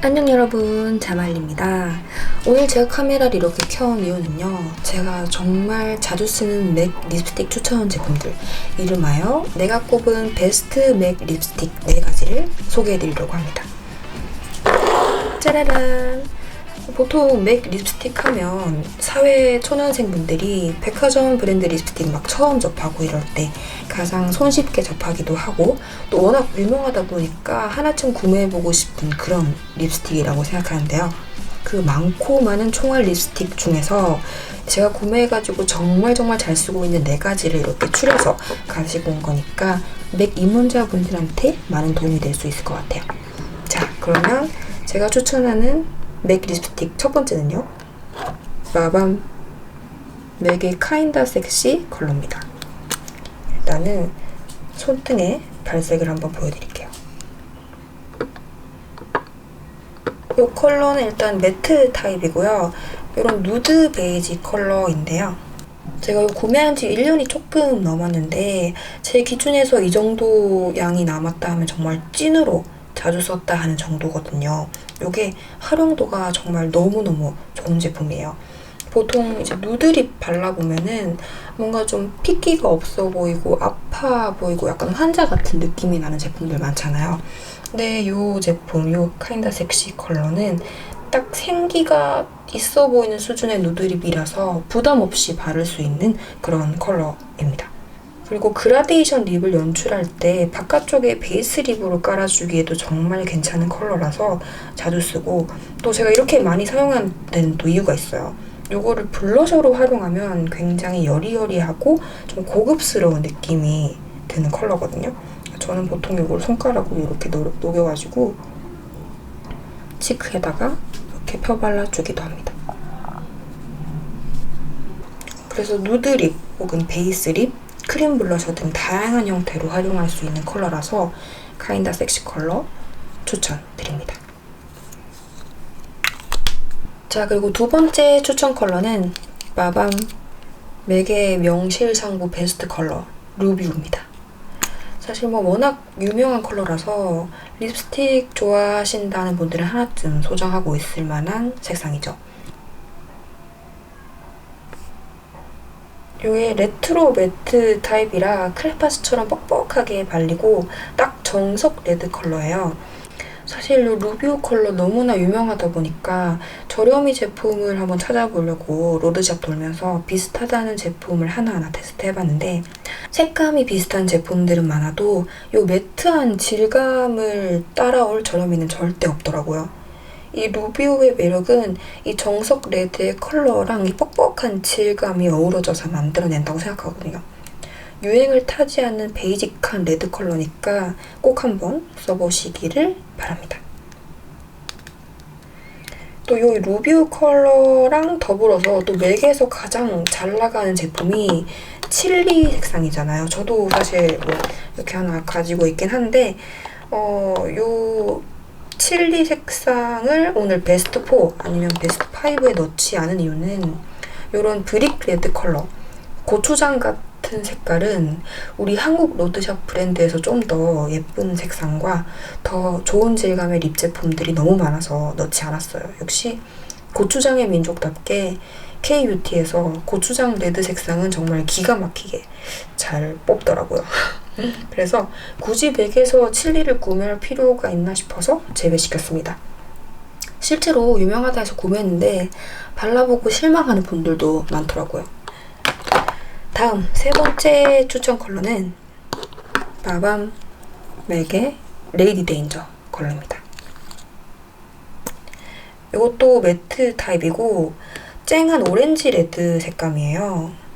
안녕 여러분 자말입니다. 오늘 제가 카메라를 이렇게 켜온 이유는요 제가 정말 자주 쓰는 맥 립스틱 추천 제품들. 이름하여 내가 꼽은 베스트 맥 립스틱 4가지를 소개해드리려고 합니다. 짜라란 보통 맥 립스틱 하면 사회 초년생 분들이 백화점 브랜드 립스틱 막 처음 접하고 이럴 때 가장 손쉽게 접하기도 하고 또 워낙 유명하다 보니까 하나쯤 구매해보고 싶은 그런 립스틱이라고 생각하는데요. 그 많고 많은 총알 립스틱 중에서 제가 구매해가지고 정말 정말 잘 쓰고 있는 네 가지를 이렇게 추려서 가지고 온 거니까 맥 입문자분들한테 많은 도움이 될 수 있을 것 같아요. 자, 그러면 제가 추천하는 맥 립스틱 첫 번째는요. 마밤 맥의 카인다 섹시 컬러입니다. 일단은 손등에 발색을 한번 보여드릴게요. 이 컬러는 일단 매트 타입이고요. 이런 누드 베이지 컬러인데요. 제가 구매한 지 1년이 조금 넘었는데 제 기준에서 이 정도 양이 남았다 하면 정말 찐으로 자주 썼다 하는 정도거든요. 이게 활용도가 정말 너무너무 좋은 제품이에요. 보통 이제 누드립 발라보면은 뭔가 좀 핏기가 없어 보이고 아파 보이고 약간 환자 같은 느낌이 나는 제품들 많잖아요. 근데 이 제품, 이 카인다 섹시 컬러는 딱 생기가 있어 보이는 수준의 누드립이라서 부담 없이 바를 수 있는 그런 컬러입니다. 그리고 그라데이션 립을 연출할 때 바깥쪽에 베이스 립으로 깔아주기에도 정말 괜찮은 컬러라서 자주 쓰고 또 제가 이렇게 많이 사용하는 데는 또 이유가 있어요. 요거를 블러셔로 활용하면 굉장히 여리여리하고 좀 고급스러운 느낌이 드는 컬러거든요. 저는 보통 이걸 손가락으로 이렇게 녹- 녹여가지고 치크에다가 이렇게 펴발라주기도 합니다. 그래서 누드 립 혹은 베이스 립, 크림 블러셔 등 다양한 형태로 활용할 수 있는 컬러라서 카인다 섹시 컬러 추천드립니다. 자 그리고 두 번째 추천 컬러는 마밤 맥의 명실상부 베스트 컬러 루비우입니다. 사실 뭐 워낙 유명한 컬러라서 립스틱 좋아하신다는 분들은 하나쯤 소장하고 있을 만한 색상이죠. 이게 레트로 매트 타입이라 크레파스처럼 뻑뻑하게 발리고 딱 정석 레드 컬러예요. 사실 이 루비오 컬러 너무나 유명하다 보니까 저렴이 제품을 한번 찾아보려고 로드샵 돌면서 비슷하다는 제품을 하나하나 테스트해봤는데 색감이 비슷한 제품들은 많아도 이 매트한 질감을 따라올 저렴이는 절대 없더라고요. 이 루비오의 매력은 이 정석 레드의 컬러랑 이 뻑뻑한 질감이 어우러져서 만들어낸다고 생각하거든요. 유행을 타지 않는 베이직한 레드 컬러니까 꼭 한번 써보시기를 바랍니다. 또 이 루비오 컬러랑 더불어서 또 맥에서 가장 잘 나가는 제품이 칠리 색상이잖아요. 저도 사실 뭐 이렇게 하나 가지고 있긴 한데 어, 요 칠리 색상을 오늘 베스트 4 아니면 베스트 5에 넣지 않은 이유는 이런 브릭 레드 컬러 고추장 같은 색깔은 우리 한국 로드샵 브랜드에서 좀 더 예쁜 색상과 더 좋은 질감의 립 제품들이 너무 많아서 넣지 않았어요. 역시 고추장의 민족답게 K-뷰티에서 고추장 레드 색상은 정말 기가 막히게 잘 뽑더라고요. 그래서 굳이 맥에서 칠리를 구매할 필요가 있나 싶어서 재배시켰습니다. 실제로 유명하다 해서 구매했는데 발라보고 실망하는 분들도 많더라고요. 다음 세 번째 추천 컬러는 마밤 맥의 레이디 데인저 컬러입니다. 이것도 매트 타입이고 쨍한 오렌지 레드 색감이에요.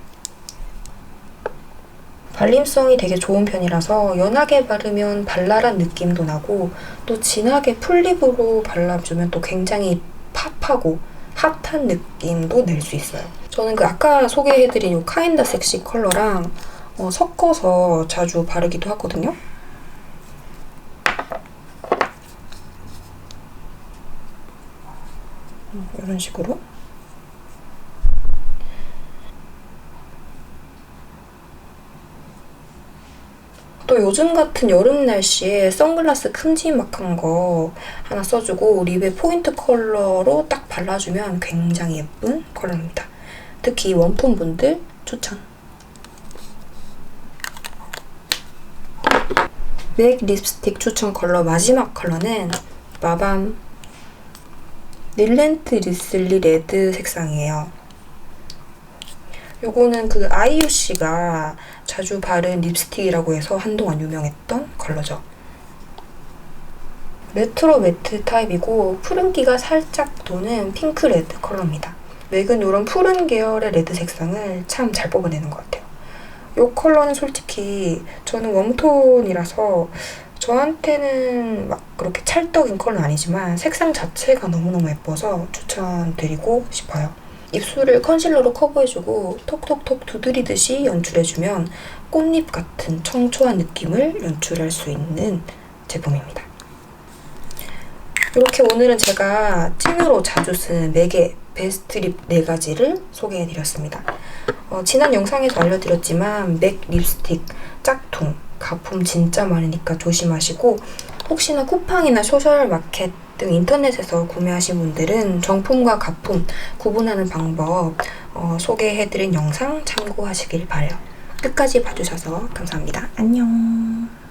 발림성이 되게 좋은 편이라서 연하게 바르면 발랄한 느낌도 나고 또 진하게 풀립으로 발라주면 또 굉장히 팝하고 핫한 느낌도 낼 수 있어요. 저는 그 아까 소개해드린 이 카인다 섹시 컬러랑 어, 섞어서 자주 바르기도 하거든요. 음, 이런 식으로 또 요즘 같은 여름 날씨에 선글라스 큼지막한 거 하나 써주고 립에 포인트 컬러로 딱 발라주면 굉장히 예쁜 컬러입니다. 특히 웜톤 분들 추천. 맥 립스틱 추천 컬러 마지막 컬러는 마밤 릴렌트 리슬리 레드 색상이에요. 요거는 그 아이유 씨가 자주 바른 립스틱이라고 해서 한동안 유명했던 컬러죠. 레트로 매트 타입이고 푸른기가 살짝 도는 핑크 레드 컬러입니다. 맥은 이런 푸른 계열의 레드 색상을 참 잘 뽑아내는 것 같아요. 이 컬러는 솔직히 저는 웜톤이라서 저한테는 막 그렇게 찰떡인 컬러는 아니지만 색상 자체가 너무너무 예뻐서 추천드리고 싶어요. 입술을 컨실러로 커버해주고 톡톡톡 두드리듯이 연출해주면 꽃잎 같은 청초한 느낌을 연출할 수 있는 제품입니다. 이렇게 오늘은 제가 찐으로 자주 쓰는 맥의 베스트 립 4가지를 소개해드렸습니다. 어, 지난 영상에서 알려드렸지만 맥 립스틱 짝퉁 가품 진짜 많으니까 조심하시고 혹시나 쿠팡이나 소셜마켓 등 인터넷에서 구매하신 분들은 정품과 가품 구분하는 방법 어, 소개해드린 영상 참고하시길 바래요. 끝까지 봐주셔서 감사합니다. 안녕.